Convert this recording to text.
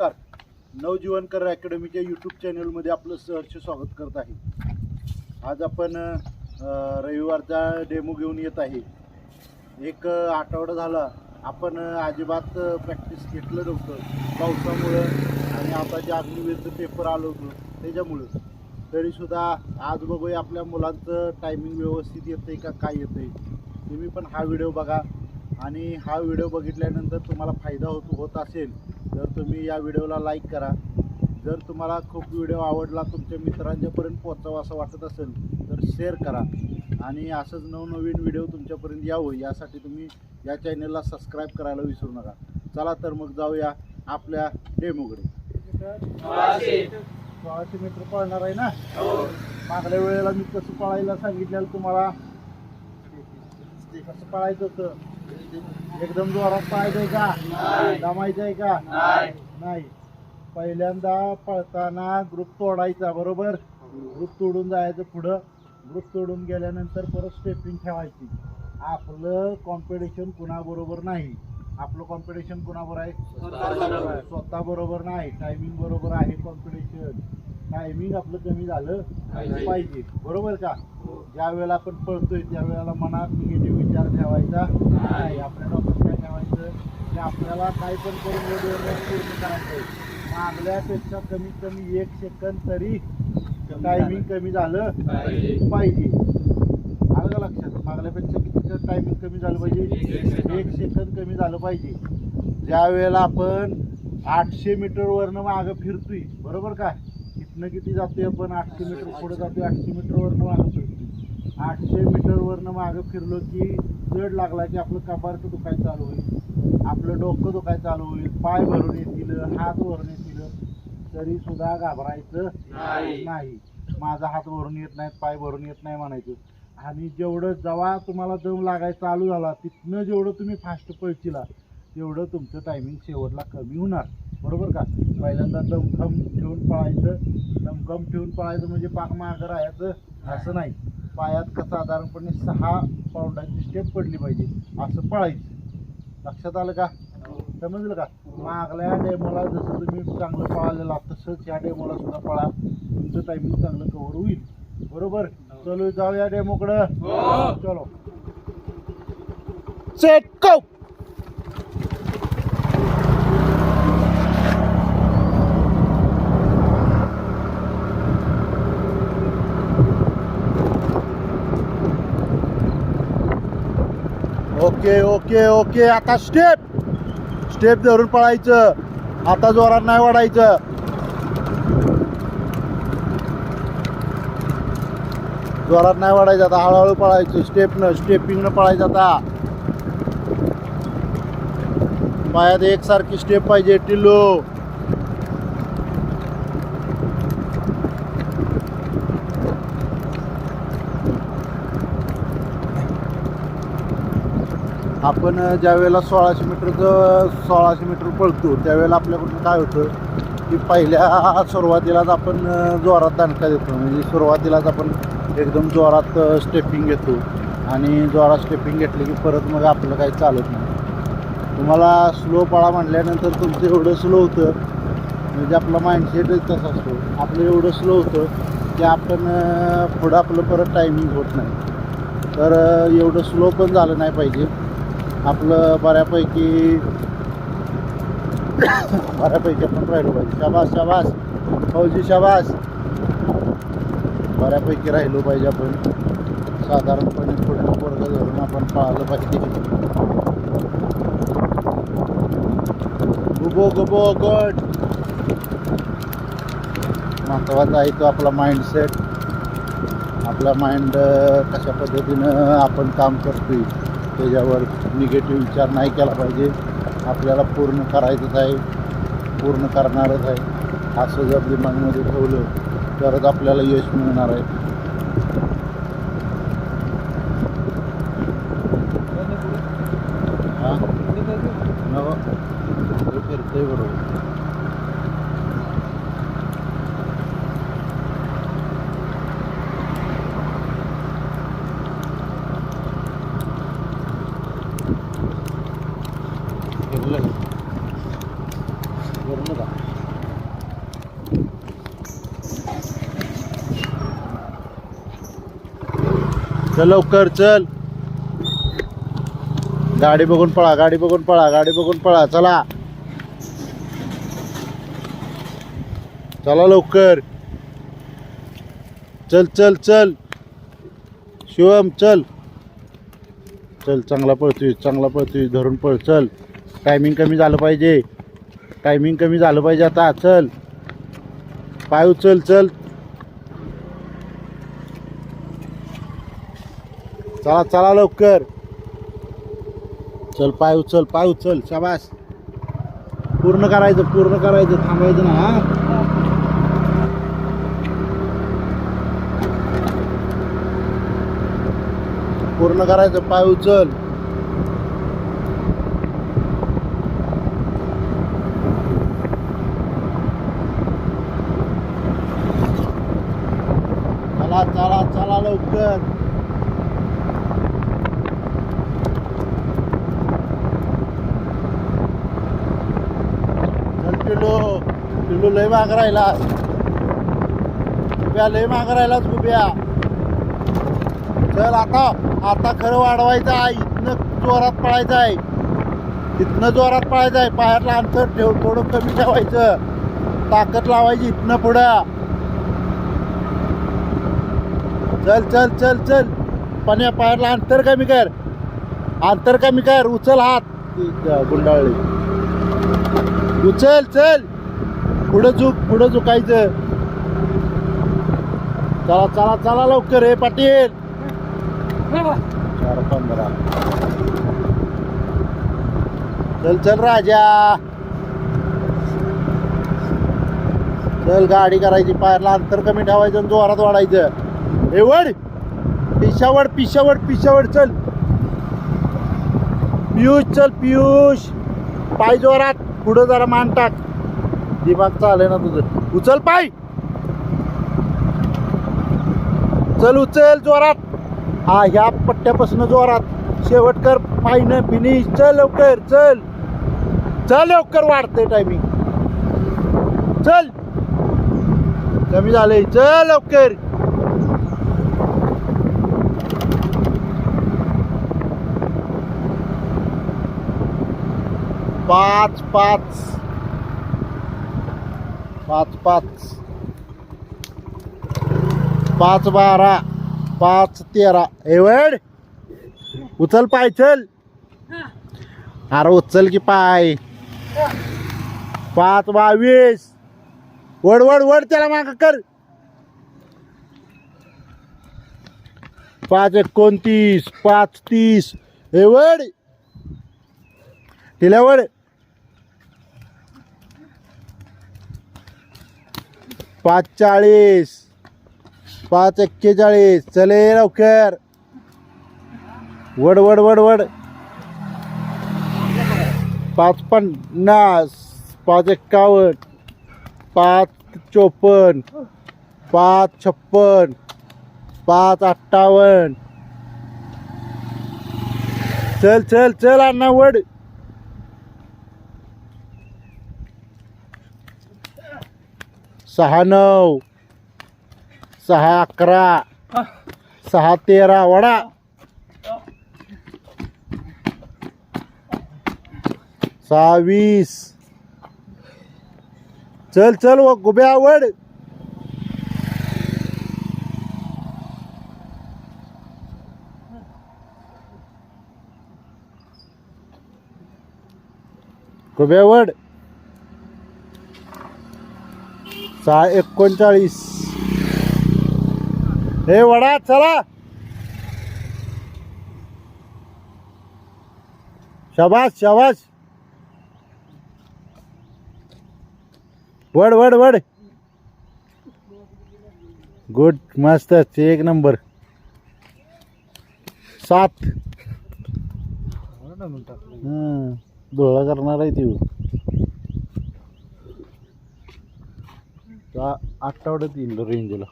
नमस्कार. नवजीवनकर अकॅडमीच्या यूट्यूब चॅनलमध्ये आपलं सहर्ष स्वागत करत आहे. आज आपण रविवारचा डेमो घेऊन येत आहे. एक आठवडा झाला. आपण अजिबात प्रॅक्टिस घेतलं नव्हतं. पावसामुळं आणि आता जे अग्निवीरचं पेपर आलं होतं त्याच्यामुळं. तरीसुद्धा आज बघूया आपल्या मुलांचं टायमिंग व्यवस्थित येतं आहे का काय येतं आहे तुम्ही पण हा व्हिडिओ बघा. आणि हा व्हिडिओ बघितल्यानंतर तुम्हाला फायदा होत होत असेल. तर तुम्ही या व्हिडिओला लाईक करा. जर तुम्हाला खूप व्हिडिओ आवडला तुमच्या मित्रांच्यापर्यंत पोचावं असं वाटत असेल तर शेअर करा. आणि असंच नवनवीन व्हिडिओ तुमच्यापर्यंत यावं यासाठी तुम्ही या चॅनलला सबस्क्राईब करायला विसरू नका. चला तर मग जाऊया आपल्या डेमोकडे सोळाशे मीटर पळणार आहे ना? मागल्या वेळेला मी कसं पळायला सांगितलेलं तुम्हाला? कसं पळायचं होतं? एकदम जोरात पळायचंय का? दमायचंय का? नाही. पहिल्यांदा पळताना ग्रुप तोडायचा बरोबर? ग्रुप तोडून जायचं पुढं. ग्रुप तोडून गेल्यानंतर परत स्टेपिंग ठेवायची. आपलं कॉम्पिटिशन कुणाबरोबर नाही. आपलं कॉम्पिटिशन कुणाबरोबर आहे? स्वतः बरोबर नाही. टायमिंग बरोबर आहे कॉम्पिटिशन टायमिंग आपलं कमी झालं पाहिजे. बरोबर का? ज्या वेळेला आपण पळतोय त्या वेळेला मनात निगेटिव्ह विचार ठेवायचा. नाही. आपल्या डॉक्टर काय ठेवायचं? की आपल्याला काय पण करून पूर्ण करायचं मागल्यापेक्षा कमीत कमी एक सेकंद तरी टायमिंग कमी झालं. पाहिजे. आलं का लक्षात? मागल्यापेक्षा किती टायमिंग कमी झालं पाहिजे? एक सेकंद कमी झालं पाहिजे. ज्या वेळेला आपण आठशे मीटरवरनं मागं फिरतोय बरोबर का? इथनं किती जातोय आपण आठशे मीटर पुढे जातोय आठशे मीटरवरनं मागं फिरतोय आठशे मीटरवरनं मागं फिरलो की जड लागला की आपलं कपारचं दुखायचं चालू होईल. आपलं डोकं दुखायचं चालू होईल. पाय भरून येतील हात भरून येतील. तरी सुद्धा घाबरायचं नाही. माझा हात भरून येत नाही पाय भरून येत नाही म्हणायचं. आणि जेवढं जेव्हा तुम्हाला दम लागायला चालू झाला तिथनं जेवढं तुम्ही फास्ट पळचिला तेवढं तुमचं टायमिंग शेवटला कमी होणार. बरोबर का? पहिल्यांदा दमखम ठेवून पळायचं दमखम ठेवून पळायचं म्हणजे पाक मागं राहायचं. असं नाही. पायात का साधारणपणे सहा पाऊंडाची स्टेप पडली पाहिजे. असं पळायचं. लक्षात आलं का? समजलं का? मागल्या डेमोला जसं तुम्ही चांगलं पळालेला तसंच ह्या डेमोला सुद्धा पळा. तुमचं टायमिंग चांगलं कव्हर होईल. बरोबर? चलो जाऊया डेमोकडं चलो. Set okay okay okay. आता स्टेप स्टेप धरून पळायचं. आता जोरात नाही वाढायचं. जोरात नाही वाढायचं. आता हळूहळू पळायचं. स्टेपनं स्टेपिंगनं पळायचं आता. पायात एकसारखी स्टेप पाहिजे टिल्लो आपण ज्या वेळेला सोळाशे मीटरचं सोळाशे मीटर पळतो त्यावेळेला आपल्याकडून काय होतं की पहिल्या सुरुवातीलाच आपण जोरात दणका देतो. म्हणजे सुरुवातीलाच आपण एकदम जोरात स्टेपिंग घेतो आणि जोरात स्टेपिंग घेतली की परत मग आपलं काही चालत नाही. तुम्हाला स्लो पळा म्हटल्यानंतर तुमचं एवढं स्लो होतं म्हणजे आपला माइंडसेटच तसा असतो. आपलं एवढं स्लो होतं की आपण पुढं आपलं परत टायमिंग होत नाही. तर एवढं स्लो पण झालं नाही पाहिजे. आपलं बऱ्यापैकी बऱ्यापैकी आपण राहिलो पाहिजे शाबास शाबास. फौजी शाबास. बऱ्यापैकी राहिलो पाहिजे आपण. साधारणपणे पुढे वर्ग धरून आपण पाळलं पाहिजे. गुबो गुबो गट महत्त्वाचा आहे तो आपला माइंडसेट आपला माइंड कशा पद्धतीनं आपण काम करतोय. त्याच्यावर निगेटिव्ह विचार नाही केला पाहिजे. आपल्याला पूर्ण करायचंच आहे. पूर्ण करणारच आहे. असं जर दिमागमध्ये ठेवलं तरच आपल्याला यश मिळणार आहे. चल लवकर चल. गाडी बघून पळा गाडी बघून पळा गाडी बघून पळा चला. चला लवकर. चल चल चल. शिवम चल. चल चांगला पळतोय चांगला पळतोय धरून पळ चल. टायमिंग कमी झालं पाहिजे. टायमिंग कमी झालं पाहिजे आता. चल. पाय उचल चल. चला चला लवकर. चल पाय उचल पाय उचल. शाबास. पूर्ण करायचं पूर्ण करायचं. थांबायचं ना हा? पूर्ण करायचं पाय उचल चला चला चला लवकर चल टिलू टिलू लय माग राहिला. गुब्या लय माग राहिलाच गुब्या चल आता आता खरं वाढवायचं आहे. इथनं जोरात पळायचं आहे. इथनं जोरात पळायचं आहे. पायातलं अंतर ठेव थोडं कमी ठेवायचं. ताकद लावायची इथनं पुढं. चल चल चल चल. पण या पायातलं अंतर कमी कर. अंतर कमी कर. उचल हात. गुंडाळली. उचल चल. पुढं झुक पुढं झुकायचं. चला चला चला लवकर हे पाटील. चार पंधरा. चल चल राजा. चल गाडी करायची पायाला अंतर कमी ठेवायचं आणि जोरात वाढायचं. हे वड पिशावड पिशावड पिशावड चल. पियुष चल पियुष. पाय जोरात पुढं जरा मान टाक. दिमाग चालय ना तुझं. उचल पाय. चल उचल जोरात. हा ह्या पट्ट्यापासून जोरात. शेवट कर पायनं फिनिश चल लवकर चल. चल लवकर वाढते टायमिंग चल. कमी झालंय. चल लवकर. पाच पाच. पाच पाच. पाच बारा. पाच तेरा. एवढ उचल पाय चल. अरे उचल की पाय. पाच बावीस. वड वड वड त्याला माग कर. पाच एकोणतीस. पाच तीस. वड. तिला वड. पाच चाळीस पाच एक्केचाळीस. चले लवकर. वड वड वड वड. पाच पन्नास. पाच एक्कावन्न. पाच चोपन्न. पाच छप्पन पाच अठ्ठावन्न. चल चल चल अण्णा वड. सहा नऊ सहा अकरा सहा तेरा वडा. सहा वीस. चल चल व गुब्या आवड. गुब्या आवड. सहा एकोणचाळीस. हे वडा चला. शाबास शाबास. वड वड वड. गुड मस्त एक नंबर. सात. हं, डोळा करणार आहे ती. आठवड्यात येईल रेंजला